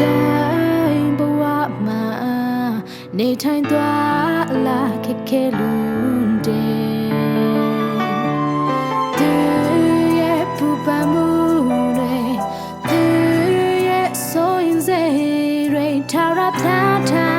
တိုင်းဘဝမှာနေထိုင်သွားလာခက်ခဲလွန်းတယ်သူရဲ့ပူပန်မှုတွေသူရဲ့ဆိုရင်စေတွေထာရထားထား